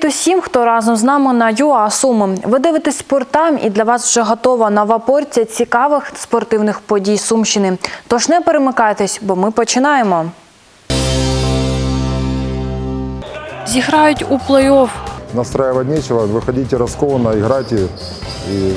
Привіт усім, хто разом з нами на ЮА Суми. Ви дивитесь спортам і для вас вже готова нова порція цікавих спортивних подій Сумщини. Тож не перемикайтесь, бо ми починаємо. Зіграють у плей-офф. Настраивать нечего, выходите раскованно, играйте и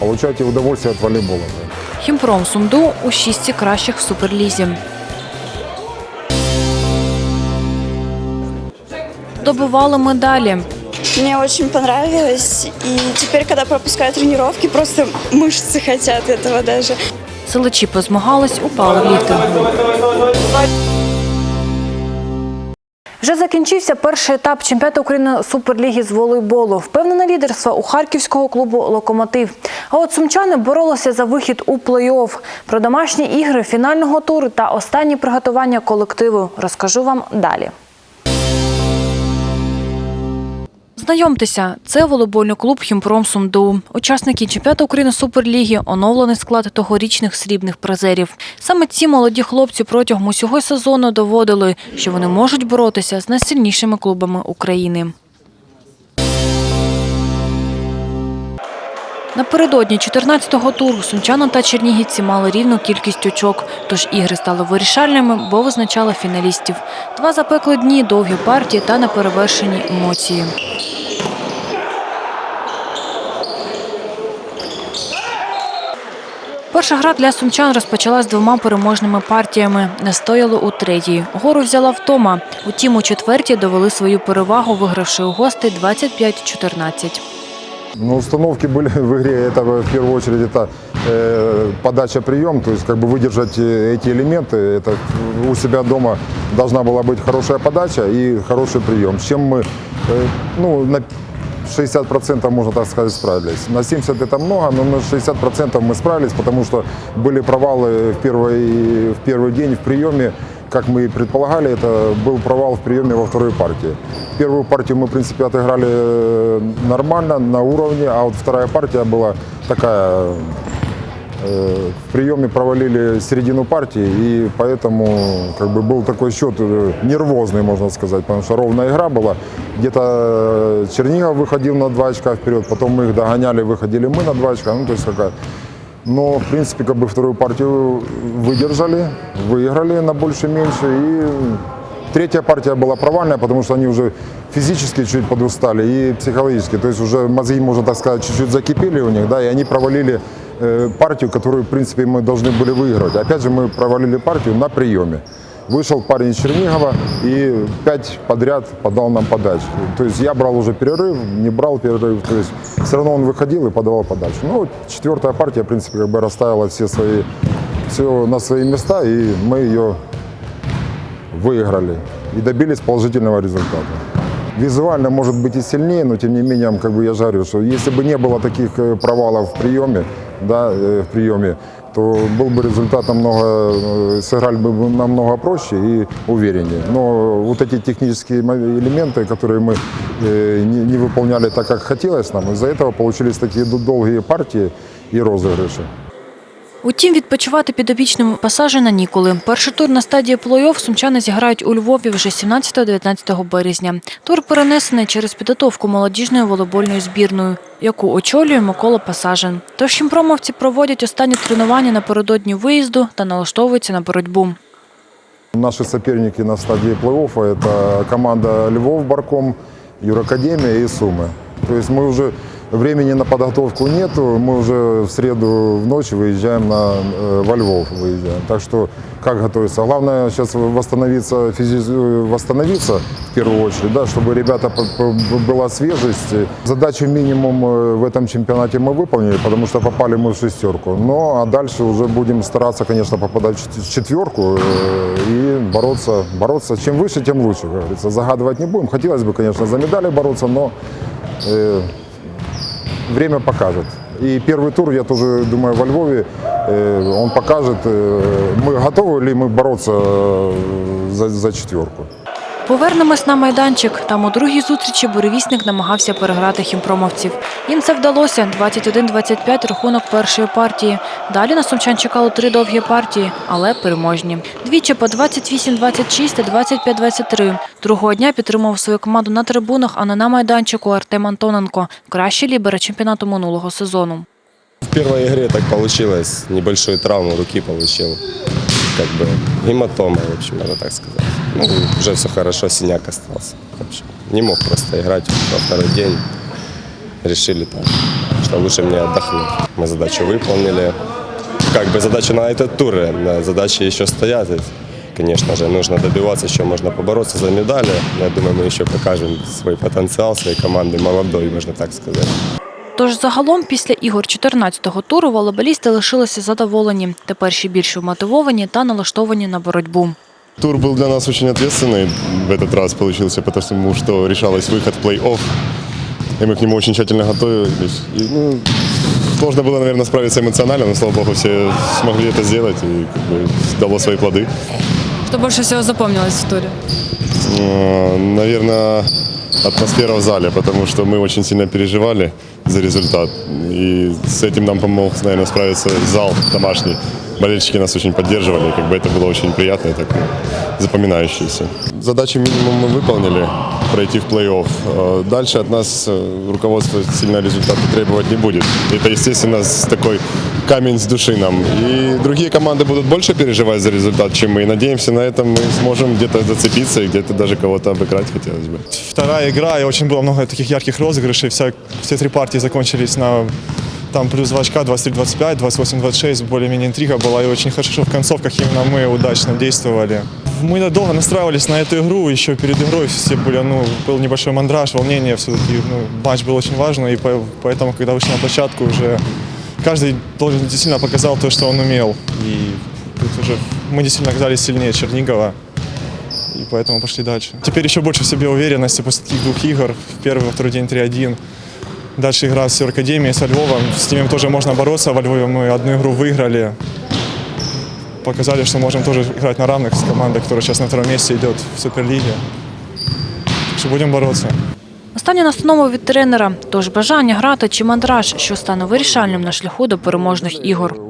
получайте удовольствие от волейбола. Хімпром Сумду у шістці кращих в суперлізі. Добивали медалі. Мне очень понравилось. И теперь, когда пропускаю тренировки, просто мышцы хотят этого даже. Селичі позмагались у пауерліфтингу. Вже закінчився перший етап чемпіонату України Суперліги з волейболу. Впевнене лідерство у харківського клубу Локомотив. А от сумчани боролися за вихід у плей-офф. Про домашні ігри фінального туру та останні приготування колективу розкажу вам далі. Знайомтеся, це волейбольний клуб Хімпром Сумду. Учасники чемпіонату України Суперліги, оновлений склад тогорічних срібних призерів. Саме ці молоді хлопці протягом усього сезону доводили, що вони можуть боротися з найсильнішими клубами України. Напередодні 14-го туру сумчани та чернігівці мали рівну кількість очок, тож ігри стали вирішальними, бо визначали фіналістів. Два запекли дні, довгі партії та неперевершені емоції. Перша гра для сумчан розпочалась двома переможними партіями. Не стояли у третій. Гору взяла втома. Утім, у четвертій довели свою перевагу, вигравши у гостей 25-14. Но установки были в игре, это в первую очередь это э, подача-прием, то есть как бы выдержать э, эти элементы, это у себя дома должна была быть хорошая подача и хороший прием, с чем мы э, ну, на 60% можно так сказать справились. На 70 это много, но на 60% мы справились, потому что были провалы в первый, в первый день в приеме, как мы и предполагали, это был провал в приеме во второй партии. Первую партию мы, в принципе, отыграли э, нормально, на уровне, а вот вторая партия была такая, э, в приеме провалили середину партии, и поэтому как бы был такой счет э, нервозный, можно сказать, потому что ровная игра была. Где-то э, Чернигов выходил на два очка вперед, потом мы их догоняли, выходили мы на два очка, ну то есть какая но, в принципе, как бы вторую партию выдержали, выиграли на больше-меньше. И третья партия была провальная, потому что они уже физически чуть подустали и психологически. То есть уже мозги, можно так сказать, чуть-чуть закипели у них, да, и они провалили э, партию, которую, в принципе, мы должны были выиграть. Опять же, мы провалили партию на приеме. Вышел парень из Чернигова и пять подряд подал нам подачу. То есть я брал уже перерыв, не брал перерыв. То есть все равно он выходил и подавал подачу. Ну, четвертая партия, в принципе, как бы расставила все свои, все на свои места, и мы ее выиграли и добились положительного результата. Визуально может быть и сильнее, но тем не менее, как бы я жарю, что если бы не было таких э, провалов в приеме, да, э, в приеме, то был бы результат намного, э, сыграли бы намного проще и увереннее. Но вот эти технические мо- элементы, которые мы э, не, не выполняли так, как хотелось нам, из-за этого получились такие д- долгие партии и розыгрыши. Утім, відпочивати підопічному пасажі на ніколи. Перший тур на стадії плей-офф сумчани зіграють у Львові вже 17-19 березня. Тур перенесений через підготовку молодіжною волейбольною збірною, яку очолює Микола Пасажин. Тож хімпромовці проводять останні тренування напередодні виїзду та налаштовуються на боротьбу. Наши соперники на стадии плей-оффа – это команда Львов, Барком, Юракадемия и Сумы. То есть мы уже времени на подготовку нету, мы уже в среду в ночь выезжаем на, э, во Львов. Выезжаем. Так что как готовиться? Главное сейчас восстановиться, физи- восстановиться в первую очередь, да, чтобы ребята была свежесть. Задачу минимум э, в этом чемпионате мы выполнили, потому что попали мы в шестерку. Ну а дальше уже будем стараться, конечно, попадать в четверку э, и бороться, бороться. Чем выше, тем лучше, как говорится. Загадывать не будем. Хотелось бы, конечно, за медали бороться, но э, время покажет. И первый тур, я тоже думаю, во Львове, э, он покажет, э, мы готовы ли мы бороться э, за, за четверку. Повернемось на майданчик. Там у другій зустрічі буревісник намагався переграти хімпромовців. Їм це вдалося 21-25 рахунок першої партії. Далі на сумчан чекало три довгі партії, але переможні. Двічі по 28-26 та 25-23. Другого дня підтримував свою команду на трибунах, а не на майданчику Артем Антоненко, кращий лібера чемпіонату минулого сезону. В первой игре так получилось, небольшую травму руки получил, как бы гематома, в общем, можно так сказать. Ну, уже все хорошо, синяк остался. В общем, не мог просто играть во второй день. Решили так, что лучше мне отдохнуть. Мы задачу выполнили. Как бы задача на этот тур, э, задачи еще стоят. Конечно же, нужно добиваться, еще можно побороться за медали. Я думаю, мы еще покажем свой потенциал своей команды, молодой, можно так сказать. Тож загалом після ігор 14-го туру волейболісти лишилися задоволені. Тепер ще більш мотивовані та налаштовані на боротьбу. Тур был для нас очень ответственный в этот раз получился, потому что решалось выход в плей-офф. И мы к нему очень тщательно готовились. И, ну, сложно было, наверное, справиться эмоционально, но, слава богу, все смогли это сделать и как бы, дало свои плоды. Что больше всего запомнилось в туре? Э, Наверное, атмосфера в зале, потому что мы очень сильно переживали за результат. И с этим нам помог, наверное, справиться зал домашний. Болельщики нас очень поддерживали, и как бы это было очень приятно и так ну, запоминающееся. Задачу минимум мы выполнили, Пройти в плей-офф. Э, Дальше от нас э, руководство сильно результаты требовать не будет. Это, естественно, такой камень с души нам. И другие команды будут больше переживать за результат, чем мы. И надеемся, на этом мы сможем где-то зацепиться и где-то даже кого-то обыграть хотелось бы. вторая игра, и очень было много таких ярких розыгрышей. Вся, все три партии закончились на там плюс 2 очка, 23-25, 28-26, более-менее интрига была, и очень хорошо, в концовках именно мы удачно действовали. Мы долго настраивались на эту игру, еще перед игрой все были, ну, был небольшой мандраж, волнение, все-таки ну, матч был очень важный, и по- поэтому, когда вышли на площадку, уже каждый должен действительно показал то, что он умел. И тут уже мы действительно оказались сильнее Чернигова. И поэтому пошли дальше. Теперь еще больше в себе уверенности после таких двух игр. В первый, во второй день 3-1. Дальше игра с Академией, со Львовом. С ними тоже можно бороться. Во Львове мы одну игру выиграли. Показали, что можем тоже играть на равных с командой, которая сейчас на втором месте идет в Суперлиге. Так что будем бороться. Остання настанова від тренера. Тож бажання грати чи мандраж, що стане вирішальним на шляху до переможних ігор.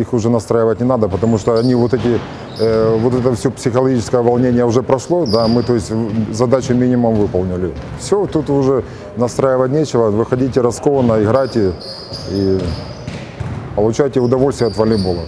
Их уже настраивать не надо, потому что они вот эти, э, вот это все психологическое волнение уже прошло, да, мы, то есть, в- задачу минимум выполнили. Все, тут уже настраивать нечего, выходите раскованно, играйте и получайте удовольствие от волейбола.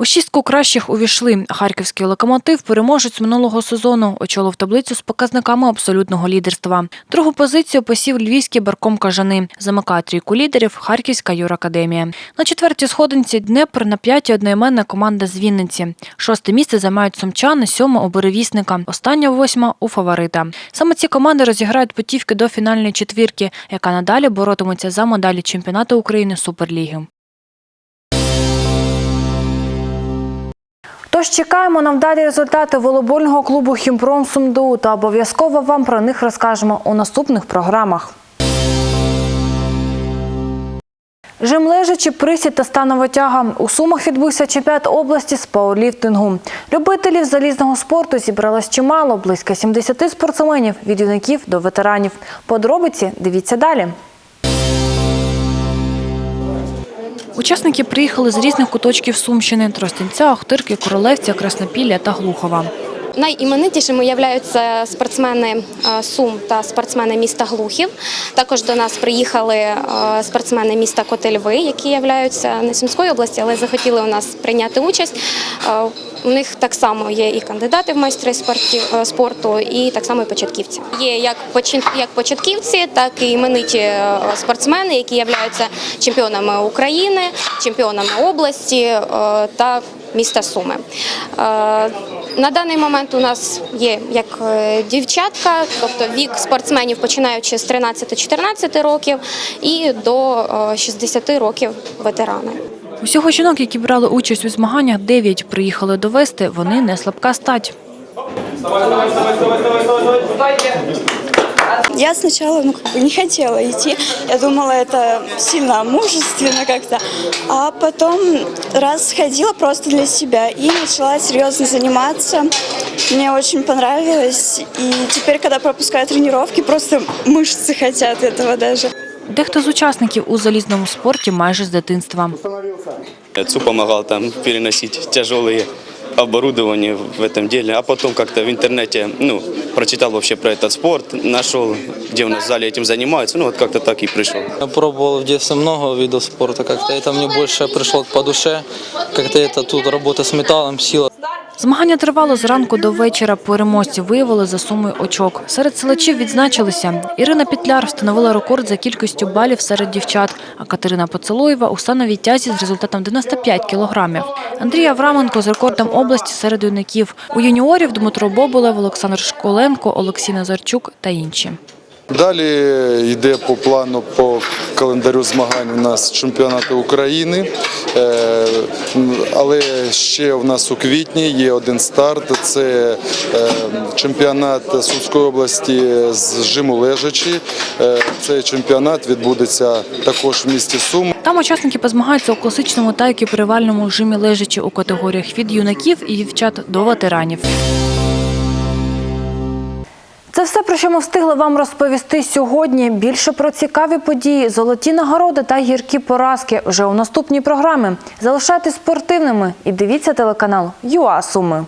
У шістку кращих увійшли харківський локомотив, переможець минулого сезону, очолив таблицю з показниками абсолютного лідерства. Другу позицію посів львівський барком кажани. Замикає трійку лідерів Харківська юракадемія. На четвертій сходинці Днепр на п'ятій одноіменна команда з Вінниці. Шосте місце займають сумчани, сьоме у Беревісника, остання восьма у фаворита. Саме ці команди розіграють путівки до фінальної четвірки, яка надалі боротиметься за медалі чемпіонату України Суперліги. Тож чекаємо на вдалі результати волейбольного клубу Хімпром Сумду та обов'язково вам про них розкажемо у наступних програмах. Жим лежачі, присід та станова тяга. У Сумах відбувся чемпіонат області з пауерліфтингу. Любителів залізного спорту зібралось чимало, близько 70 спортсменів від юнаків до ветеранів. Подробиці дивіться далі. Учасники приїхали з різних куточків Сумщини: Тростянця, Охтирки, Королевця, Краснопілля та Глухова. Найіменитішими являються спортсмени е, Сум та спортсмени міста Глухів. Також до нас приїхали е, спортсмени міста Котельви, які являються не Сумської області, але захотіли у нас прийняти участь. Е, У них так само є і кандидати в майстри спорту, і так само і початківці. Є як як початківці, так і імениті спортсмени, які являються чемпіонами України, чемпіонами області та міста Суми. Е, На даний момент у нас є як е, дівчатка, тобто вік спортсменів починаючи з 13-14 років і до е, 60 років ветерани. Усього жінок, які брали участь у змаганнях, дев'ять приїхали довести, вони не слабка стать. Я сначала ну, как бы не хотела идти. Я думала, это сильно мужественно как-то. А потом раз сходила просто для себя и начала серьезно заниматься. Мне очень понравилось. И теперь, когда пропускаю тренировки, просто мышцы хотят этого даже. Дехто з учасників у залізному спорті майже з дитинства. Отцу помогал там переносить тяжелые оборудование в этом деле, а потом как-то в интернете, ну, прочитал вообще про этот спорт, нашел, где у нас в зале этим занимаются, ну, вот как-то так и пришел. Я пробовал в детстве много видов спорта, как-то это мне больше пришло по душе, как-то это тут работа с металлом, сила. Змагання тривало зранку до вечора. Переможці виявили за сумою очок. Серед силачів відзначилися. Ірина Петляр встановила рекорд за кількістю балів серед дівчат, а Катерина Поцелуєва у становій тязі з результатом 95 кілограмів. Андрій Авраменко з рекордом області серед юнаків. У юніорів Дмитро Боболев, Олександр Школенко, Олексій Назарчук та інші. Далі йде по плану по календарю змагань у нас чемпіонати України, Е, але ще у нас у квітні є один старт. Це е, чемпіонат Сумської області з жиму лежачі. Е, Цей чемпіонат відбудеться також в місті Сум. Там учасники позмагаються у класичному та екіпірувальному жимі лежачі у категоріях від юнаків і дівчат до ветеранів. Це все, про що ми встигли вам розповісти сьогодні. Більше про цікаві події, золоті нагороди та гіркі поразки вже у наступній програмі. Залишайтесь спортивними і дивіться телеканал ЮА Суми.